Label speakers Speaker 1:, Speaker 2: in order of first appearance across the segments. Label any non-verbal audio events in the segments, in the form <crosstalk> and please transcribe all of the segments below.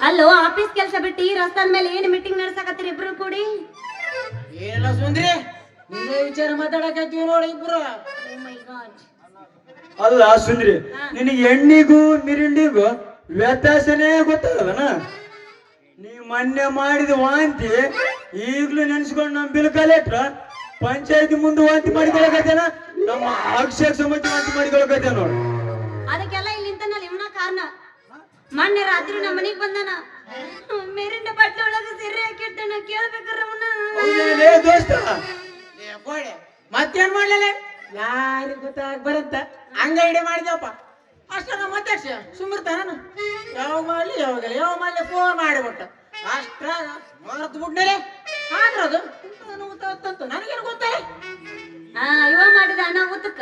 Speaker 1: ಅಲ್ಲೋ ಆಫೀಸ್ ಕೆಲಸ ಬಿಟ್ಟು ಈ ರಸ್ತಾದ ಮೇಲೆ ಏನ್ ಮೀಟಿಂಗ್ ನಡ್ಸಕತ್ತೀರಿ ಇಬ್ರು ಕೂಡಿ?
Speaker 2: ಏನಿಲ್ಲ ಸುಂದ್ರಿ ನಿನ್ನ ವಿಚಾರ ಮಾತಾಡಕತ್ತೀವಿ ನೋಡಿ ಇಬ್ರು.
Speaker 3: ಅಲ್ಲ ಸುಂದ್ರಿ ನಿನಗೆ ಎಣ್ಣಿಗೂ ಮಿರಿಂಡಿಗೂ ವ್ಯತ್ಯಾಸನೇ ಗೊತ್ತಾಗಲ್ಲನ ನೀ ಮೊನ್ನೆ ಮಾಡಿದ ವಾಂತಿ ಈಗ್ಲೂ ನೆನ್ಸ್ಕೊಂಡು ನಮ್ಮ ಬಿಲ್ ಕಲೆಕ್ಟ್ರ ಪಂಚಾಯತಿ ಮುಂದೆ ವಾಂತಿ ಮಾಡಿಕೊಳಕತ್ತೇನ ನಮ್ಮ ಅಕ್ಷರ ಸಮಿತಿ ವಾಂತಿ ಮಾಡಿಕೊಳಕತ್ತೇನ ನೋಡು.
Speaker 1: ಮೊನ್ನೆ ರಾತ್ರಿ ನಮ್ಮ ಮನೆಗೆ ಬಂದಾನ. ಮೇರಿನ ಬಟ್ಟೆ ಒಳಗೆ ಸಿರಿ ಹಾಕಿರ್ತಾನ ಕೇಳ್ಬೇಕಾರ ಅವನ
Speaker 3: ದೋಸ್ತ.
Speaker 2: ಏ ಮತ್ತೆ ಮತ್ತೇನ್ ಮಾಡ್ಲೇ ಯಾರಿಗ್ ಗೊತ್ತಾಗ ಬರಂತ ಹಂಗ ಇಡಿ ಮಾಡಿದ್ಯಪ್ಪ. ಅಷ್ಟ ನಮ್ಮ ಅಧ್ಯಕ್ಷ ಸುಮ್ಮಿರ್ತಾನ ಯಾವಾಗ ಮಾಡ್ಲಿ ಯಾವಾಗಲ್ಲ ಯಾವ ಮಾಡ್ಲಿ ಫೋನ್ ಮಾಡಿಬಿಟ್ಟ. ಅಷ್ಟ ಮರ್ತು ಬಿಟ್ನಲೆ. ಆದ್ರ ಅದು ಗೊತ್ತಾಗ್ತಂತ ನನಗೇನು ಗೊತ್ತೇ?
Speaker 1: ಹಾ ಇವ ಮಾಡಿದ ಅನಾಹುತಕ್ಕ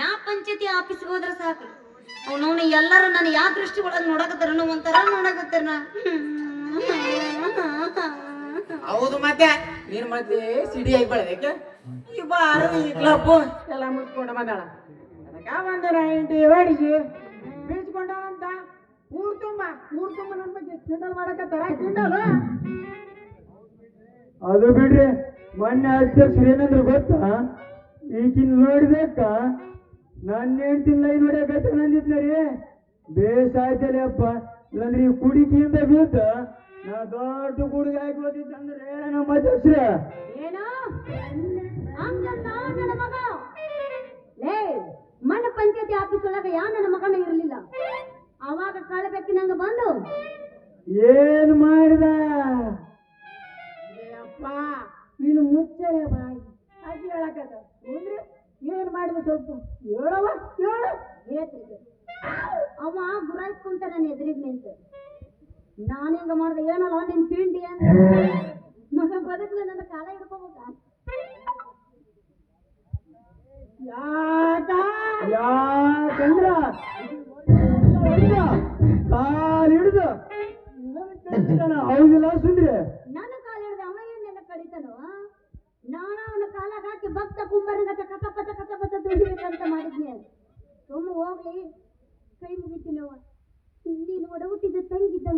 Speaker 1: ನಾ ಪಂಚಾಯತಿ ಆಫೀಸ್ಗೆ ಹೋದ್ರ ಸಾಕು. ಅವನವನು ಎಲ್ಲರೂ ನನ್ನ ಯಾವ ದೃಷ್ಟಿ ಒಳಗೆ ನೋಡಕತ್ತಾರ ಒಂಥರ ನೋಡಕತ್ತಾರ
Speaker 2: ಹೌದು ಮತ್ತೆ ನೀನ್ ಮತ್ತೆ ಸಿಡಿ ಆಗಿ ಬೆಳೆದಕ್ಕೆ ಈ ಬಾರು ಈ ಕ್ಲಬ್ ಎಲ್ಲ ಮುಚ್ಕೊಂಡು ಬಂದಾಳ. ಅದಕ್ಕೆ ಒಂದು ನೈಂಟಿ ಹೊಡಿಸಿ. ಬೀಳ್ಸ್ಕೊಂಡಂತ ಊರ್ ತುಂಬ ಊರ್ ತುಂಬ ನನ್ನ ಬಗ್ಗೆ ಕಿಂಡಲ್ ಮಾಡಕತ್ತಾರ? ಕಿಂಡಲ್?
Speaker 3: ಅದು ಬಿಡ್ರಿ ಮೊನ್ನೆ ಅಧ್ಯಕ್ಷ ಏನಂದ್ರು ಗೊತ್ತಾ? ಈಗಿನ ನೋಡ್ಬೇಕ ನನ್ನ ಹೆಂಡತಿ ಲೈನ್ ಹೊಡ್ಯಾಕತ್ತ ನಂದಿದ್ನ ರೀ. ಬೇಸಾಯ್ತಲೆ ಅಪ್ಪ ಇಲ್ಲಂದ್ರೆ ಈ ಕುಡಿಕಿಯಿಂದ ಬೀಳ್ತ. ನಾ ದೊಡ್ಡ ಗುಡುಗ ಹಾಕಿ ಓದಿದ್ದಂದ್ರೆ ನಮ್ಮ ಅಧ್ಯಕ್ಷರ?
Speaker 1: ಏನು? ನನ್ನ ಮಗ. ಲೇ ಮಣ್ಣ ಪಂಚಾಯತಿ ಆಫೀಸ್ ಒಳಗೆ ಯಾವ ನನ್ನ ಮಗನ ಇರಲಿಲ್ಲ. ಅವಾಗ ಕಳಬೇಕಿನಂಗ ಬಂದು.
Speaker 3: ಏನ್ ಮಾಡಿದ?
Speaker 2: ಅಪ್ಪ ನೀನು ಮುಚ್ಚಲೆ ಬಾಯಿ. ಅಜ್ಜಿ ಹೇಳಕತ್ತ. ಏನ್ ಮಾಡಿದೆ ಸ್ವಲ್ಪ ಹೇಳವ ಹೇಳು.
Speaker 1: ಹೇಳ್ತಿದ್ದೆ. ಅವ ಗುರಾಯಿಸ್ಕೊಂತ ನನ್ನ ಎದುರಿಗೆ ನಿಂತು. ನಾನು ಹೆಂಗ ಮಾಡ್ದೆ? ಏನಲ್ಲ ನಿನ್ ತಿಂಡಿ ಅಂತ ಮಗ ಬದುಕಲಿ ನನ್ನ ಕಾಲ ಹಿಡ್ಕೋಬೇಕಾ.
Speaker 2: ಯಾಕ
Speaker 3: ಯಾಕಂದ್ರ ಕಾಲ್ ಹಿಡಿದು. ಹೌದಿಲ್ಲ ಸುಂದ್ರಿ?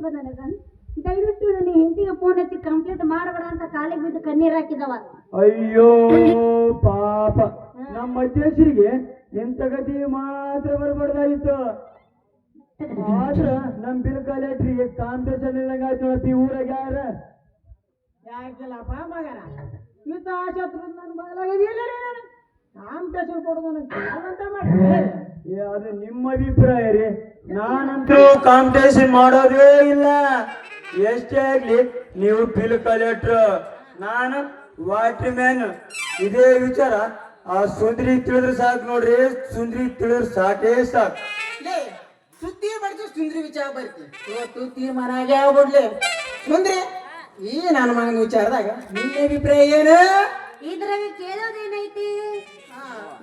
Speaker 1: ತಂಗಿದ್ದಂಗ ನನಗನ್. ದಯವಿಟ್ಟು ನನ್ನ ಹೆಂಡತಿಗೆ ಫೋನ್ ಹಚ್ಚಿ ಕಂಪ್ಲೇಂಟ್ ಮಾಡಬೇಡ ಅಂತ ಕಾಲಿಗೆ ಬಿದ್ದು ಕಣ್ಣೀರ್ ಹಾಕಿದವ.
Speaker 3: ಅಯ್ಯೋ <laughs> ಪಾಪ. ನಮ್ಮ ಅಧ್ಯಕ್ಷರಿಗೆ ಇಂಥ ಗತಿ ಮಾತ್ರ ಬರಬಾರ್ದಾಗಿತ್ತು. ಆದ್ರ ನಮ್ ಬಿಲ್ ಕಲೆಕ್ಟ್ರಿಗೆ ಕಾಂಪಿಟೇಷನ್ ಇಲ್ಲಂಗಾಯ್ತು ಮತ್ತೆ ಈ ಊರಾಗ ಯಾರ?
Speaker 2: ಯಾಕಿಲ್ಲಪ್ಪ ಮಗನ ಯುದ್ಧ ಶತ್ರು ನನ್ನ ಬಗಲಾಗ ಕಾಂಪಿಟೇಷನ್ ಕೊಡೋದು ನನಗೆ. ಮಾಡಿ
Speaker 3: ಏ, ಅದು ನಿಮ್ಮ ಅಭಿಪ್ರಾಯ ರೀ. ನಾನಂತೂ ಕಾಂಪಿಟೇಷನ್ ಮಾಡೋದೇ ಇಲ್ಲ. ಎಷ್ಟೇ ಆಗ್ಲಿ ನೀವು ಬಿಲ್ ಕಲೆಕ್ಟ್ರ್ ನಾನು ವಾಟರ್ ಮ್ಯಾನ್ ಇದೇ ವಿಚಾರ. ಆ ಸುಂದ್ರಿ ತಿಳಿದ್ರೆ ಸಾಕು ನೋಡ್ರಿ. ಸುಂದ್ರಿ ತಿಳಿದ್ರೆ ಸಾಕೇ ಸಾಕು.
Speaker 2: ಲೇ ಸುದ್ದಿ ಬಡ್ದು ಸುಂದ್ರಿ ವಿಚಾರ ಬರ್ತಿ. ಇವತ್ತು ತೀರ್ಮಾನ ಆಗೇ ಆಗ್ಬಿಡ್ಲಿ. ಸುಂದ್ರಿ ಈ ನನ್ನ ಮಗನ ವಿಚಾರದಾಗ ನಿನ್ನ ಅಭಿಪ್ರಾಯ ಏನು?
Speaker 1: ಇದ್ರಾಗ ಕೇಳೋದೇನೈತಿ?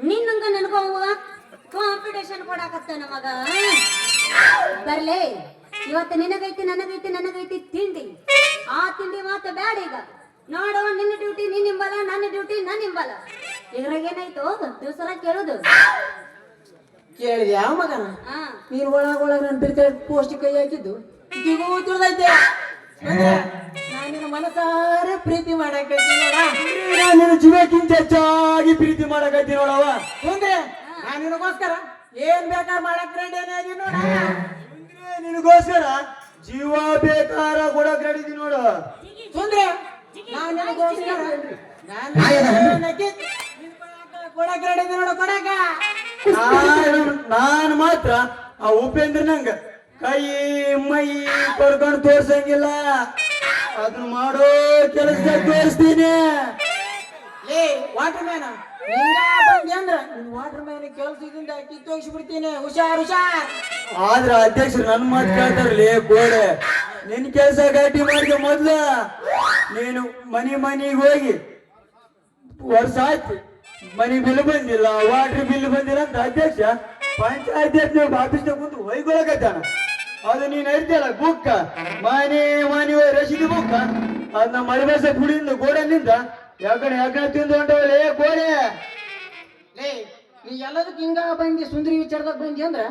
Speaker 1: ನಿನ್ನಂಗ ನನಗೂ ಕಾಂಪಿಟೇಷನ್ ಕೊಡಾಕತ್ತ ನಮಗ ಬರ್ಲೇ ಇವತ್ತು ನಿನಗೈತಿ ನನಗೈತಿ ನನಗೈತಿ ತಿಂಡಿ. ಆ ತಿಂಡಿ ಮಾತು ಬೇಡ ಈಗ. ನೋಡು ನಿನ್ನ ಡ್ಯೂಟಿ ನೀನ್ ನಿಂಬಲ್ಲ ನನ್ನ ಡ್ಯೂಟಿ ನನ್ನ ನಿಂಬಲ್ಲ. ಇದ್ರಾಗ ಏನಾಯ್ತು? ದಿವಸರ ಕೇಳೋದು.
Speaker 2: ಕೇಳಿದ್ಯಾ ಮಗನ?
Speaker 1: ನೀನ್
Speaker 2: ನೀನು ಒಳಗ ಒಳಗ ನನ್ನ ಪ್ರೀತಿ ಪೋಸ್ಟ್ ಕೈ ಹಾಕಿದ್ದು. ಈಗೂ ತಿಳಿದೈತೆ. ನಾನು ನಿನ್ನ ಮನಸಾರೆ ಪ್ರೀತಿ ಮಾಡಕ್ಕೆ ನೋಡ.
Speaker 3: ನಾನು ಜೀವಕ್ಕಿಂತ ಹೆಚ್ಚಾಗಿ ಪ್ರೀತಿ ಮಾಡಕತ್ತೀನಿ ನೋಡವ
Speaker 2: ಸುಂದ್ರೆ ನಾನು ನಿನಗೋಸ್ಕರ? ಏನ್ ಬೇಕಾದ್ರೆ ಮಾಡಕ್ ರೆಡಿ ಏನೇ ನೋಡ.
Speaker 3: ಸುಂದ್ರಿ, ನಿನಗೋಸ್ಕರ ಜೀವ ಬೇಕಾರ ಕೊಡಕ್ ರೆಡಿದಿ ನೋಡು.
Speaker 2: ಸುಂದ್ರೆ ನಾನು ನಿನಗೋಸ್ಕರ ನಾನು ಕೊಡಕ್ ರೆಡಿ ನೋಡು ಕೊಡಕ.
Speaker 3: ನಾನು ನಾನು ಮಾತ್ರ ಆ ಉಪೇಂದ್ರ ನಂಗ ಕೈ ಮೈ ಕೊಡ್ಕೊಂಡು ತೋರ್ಸಂಗಿಲ್ಲ. ಅದನ್ನ ಮಾಡೋ ಕೆಲಸ ತೋರಿಸ್ತೀನಿ.
Speaker 2: ಏ ವಾಟರ್ ಮ್ಯಾನ್ ವಾಟರ್ ಮ್ಯಾನ್ ಕೆಲ್ಸದಿಂದ ಕಿತ್ತೋಗಿಸಿ ಬಿಡ್ತೀನಿ ಹುಷಾರ್ ಹುಷಾರ್.
Speaker 3: ಆದ್ರ ಅಧ್ಯಕ್ಷರು ನನ್ ಮಾತು ಕೇಳ್ತಾರಲಿ, ಗೋಡೆ. ನಿನ್ ಕೆಲಸ ಗಟ್ಟಿ ಮಾಡಿದ ಮೊದ್ಲ. ನೀನು ಮನಿ ಮನಿಗೆ ಹೋಗಿ. ವರ್ಷ ಆಯ್ತು. ಮನಿ ಬಿಲ್ ಬಂದಿಲ್ಲ ವಾಟರ್ ಬಿಲ್ ಬಂದಿಲ್ಲ ಅಂತ ಅಧ್ಯಕ್ಷ ಪಂಚಾಯತ್ ಆಫೀಸ್ ಕುಂತು ಹೊಯ್ಕೊಳಕತ್ತಾನ. ಅದು ನೀನ್ ಹೇಳ್ತಿಯಲ್ಲ, ಬುಕ್ಕ. ಮನೆ ಮನೆ ರಸೀದಿ ಬುಕ್ಕ. ಅದನ್ನ ಮಳಿಬಸ ಗುಡಿಯಿಂದ. ಗೋಡೆನಿಂದ ಯಾಕಡೆ ಯಾಕಡೆ ತಿಂದು ಹೊಂಟವಲ್ಲ ಗೋಡೆ.
Speaker 2: ಲೇ ನೀ ಎಲ್ಲದಕ್ಕೆ ಹಿಂಗ ಬಂದಿ ಸುಂದರಿ ವಿಚಾರದಾಗ ಬಂದಿ ಅಂದ್ರ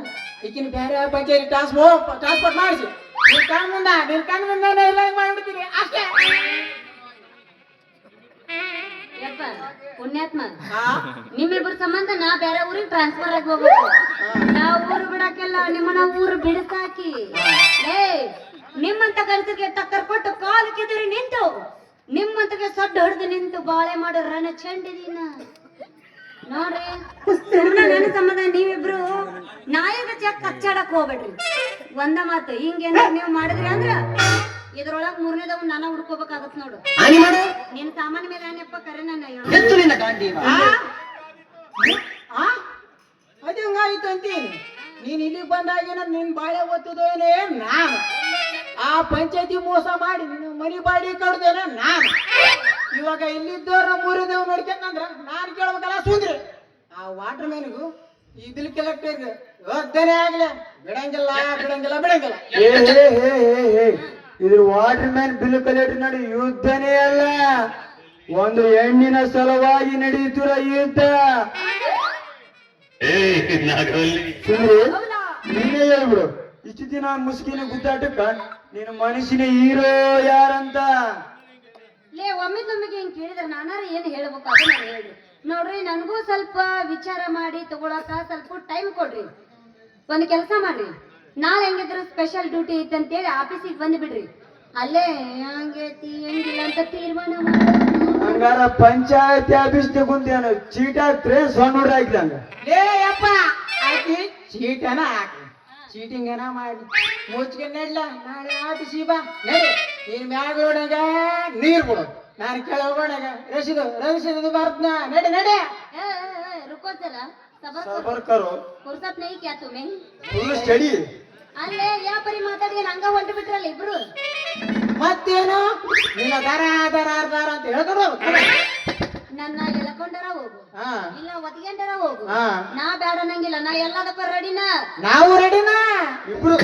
Speaker 2: ಈಕಿನ ಬೇರೆ ಬಗ್ಗೆ ಟ್ರಾನ್ಸ್ಪೋ ಟ್ರಾನ್ಸ್ಪೋರ್ಟ್ ಮಾಡಿಸಿ. ನೀನ್ ಕಣ್ ಮುಂದ ನೀನ್ ಕಣ್ ಮುಂದೆ ಇಲ್ಲ ಮಾಡ್ಬಿಡ್ತೀರಿ ಅಷ್ಟೇ.
Speaker 1: ಯಪ್ಪ ಪುಣ್ಯಾತ್ಮ.
Speaker 2: ಹಾ?
Speaker 1: ನಿಮ್ಮಿಬ್ಬರ ಸಂಬಂಧ ನಾ ಬೇರೆ ಊರಿಗೆ ಟ್ರಾನ್ಸ್ಫರ್ ಆಗಿ ಹೋಗ್ಬೇಕು. ನಾ ಊರು ಬಿಡಕ್ಕೆಲ್ಲ ನಿಮ್ಮನ್ನ ಊರು ಬಿಡಿಸಾಕಿ. ಏ ನಿಮ್ಮಂತ ಕೆಲಸಕ್ಕೆ ಟಕ್ಕರ್ ಕೊಟ್ಟು ಕಾಲು ಕೆದರಿ ನಿಂತು. ನಿಮ್ಮಂತಗೆ ಸಡ್ಡ ಹೊಡೆದು ನಿಂತು ಬಾಳೆ ಮಾಡೋ ರಣ ಚಂಡಿದೀನ ನೋಡ್ರಿ. ಸುಮ್ನೆ ನನ್ನ ಸಂಬಂಧ ನೀವಿಬ್ರು ನಾಯಿಗ ಚೆಕ್ ಕಚ್ಚಾಡಕ್ ಹೋಗ್ಬೇಡ್ರಿ. ಒಂದ ಮಾತು ಹಿಂಗೇನ ನೀವು ಮಾಡಿದ್ರಿ ಅಂದ್ರ ಇದ್ರೊಳಗ್ ಮೂರನೇದವ್ ನಾನ ಹುಡ್ಕೋಬೇಕಾಗತ್ ನೋಡು.
Speaker 4: ಹಾನಿ ಮಾಡು.
Speaker 1: ನಿನ್ ಸಾಮಾನ್ಯ ಮೇಲೆ ಏನಪ್ಪ ಕರೆ ನನ್ನ
Speaker 4: ಎತ್ತು ನಿನ್ನ?
Speaker 2: ಅದು ಹೆಂಗಾಯ್ತು ಅಂತೀನಿ. ನೀನ್ ಇಲ್ಲಿಗೆ ಬಂದಾಗೇನ ನಿನ್ ಬಾಳೆ ಒತ್ತುದೇನೆ ನಾನು ಆ ಪಂಚಾಯತಿ ಮೋಸ ಮಾಡಿ ನಿನ್ನ ಮನಿ ಬಾಡಿ ಕಡ್ದೇನೆ ನಾನು ಇವಾಗ ಇಲ್ಲಿದ್ದವ್ರ ಮೂರಿದೇವ್ ನೋಡ್ಕೊಂಡ್ರ ನಾನ್ ಕೇಳ್ಬೇಕಲ್ಲ ಸುಂದ್ರಿ. ಆ ವಾಟರ್ ಮ್ಯಾನಿಗೂ ಇದಿಲ್ ಕೆಲಕ್ಟರ್ ಒದ್ದನೆ ಆಗ್ಲಿ. ಬಿಡಂಗಿಲ್ಲ ಬಿಡಂಗಿಲ್ಲ ಬಿಡಂಗಿಲ್ಲ.
Speaker 3: ಏ ಹೇ ಹೇ ಹೇ ಹೇ ಇದು ವಾಟರ್ ಮ್ಯಾನ್ ಬಿಲ್ ಕಲೆಕ್ಟರ್ ನಡಿ ಯುದ್ಧನೇ ಅಲ್ಲ. ಒಂದು ಹೆಣ್ಣಿನ ಸಲುವಾಗಿ ನಡೆಯುತ್ತಿರೋ ಯುದ್ಧ. ಸುಂದ್ರಿ ನೀನೇ ಹೇಳ್ಬಿಡು ಇಷ್ಟು ದಿನ ಮುಸ್ಕಿನ ಗುದ್ದಾಟಕ್ಕ ನೀನು ಮನುಷ್ಯನ ಹೀರೋ ಯಾರಂತ?
Speaker 1: ಲೇ ಒಮ್ಮೆ ನಮಗೆ ಹಿಂಗ್ ಕೇಳಿದ್ರೆ ನಾನಾರ ಏನು ಹೇಳ್ಬೇಕು? ನಾನು ಹೇಳಿ ನೋಡ್ರಿ ನನಗೂ ಸ್ವಲ್ಪ ವಿಚಾರ ಮಾಡಿ ತಗೊಳಕ ಸ್ವಲ್ಪ ಟೈಮ್ ಕೊಡ್ರಿ. ಒಂದು ಕೆಲಸ ಮಾಡ್ರಿ. ನಾಳೆ ಹೆಂಗಿದ್ರು ಸ್ಪೆಷಲ್ ಡ್ಯೂಟಿ ಐತೆ ಅಂತೇಳಿ ಆಫೀಸಿಗೆ ಬಂದು ಬಿಡ್ರಿ. ಅಲ್ಲೇ ಹಂಗೈತಿ ಹೆಂಗಿಲ್ಲ ಅಂತ ತೀರ್ಮಾನ
Speaker 3: ಹಂಗಾರ ಪಂಚಾಯತಿ ಆಫೀಸ್ ತಗೊಂತೇನು ಚೀಟ ಹಾಕ್ತ್ರೆ ಸೊಣ್ಣ ಹುಡ್ರ ಹಾಕ್ದಂಗ
Speaker 2: ಲೇ ಅಪ್ಪ ಆಕಿ ಚೀಟನ ಹಾಕಿ ಚೀಟಿಂಗ್ ಏನ ಮಾಡಿ ಮುಚ್ಚಿಗೆ ನೆಡ್ಲ ನಾಳೆ ಆಫೀಸಿ ಬಾ ನಡಿ ನೀನ್ ಮ್ಯಾಗ ನೋಡಾಗ ನೀರ್ ಕೊಡು ನಾನು ಕೆಳಗೋಣಾಗ ರಸೀದು ರಸೀದು ಬರ್ತನ ನಡಿ ನಡಿ
Speaker 1: ए, ए, ए, रुको जरा सबर करो
Speaker 3: ಸಬರ್ ಕರೋ
Speaker 1: फुर्सत नहीं क्या तुम्हें
Speaker 3: ಫುಲ್ ಸ್ಟಡಿ
Speaker 1: ಅಲ್ಲೇ ಯಾವ ಪರಿ ಮಾತಾಡಿ ಹಂಗ ಹೊಂಟು ಬಿಟ್ರಲ್ಲ ಇಬ್ರು
Speaker 2: ಮತ್ತೇನು ನಿನ್ನ ದರ ದರ ದರ ಅಂತ ಹೇಳ್ಕೊಂಡು
Speaker 1: ಇಲ್ಲ ಒತ್ಕೊಂಡರ ಹೋಗು.
Speaker 2: ಹಾ.
Speaker 1: ನಾ ಬೇಡ ಅನ್ನಂಗಿಲ್ಲ ನಾ ಎಲ್ಲದಪ್ಪ ರೆಡಿನ
Speaker 2: ನಾವು ರೆಡಿನಾ
Speaker 3: ಇಬ್ರು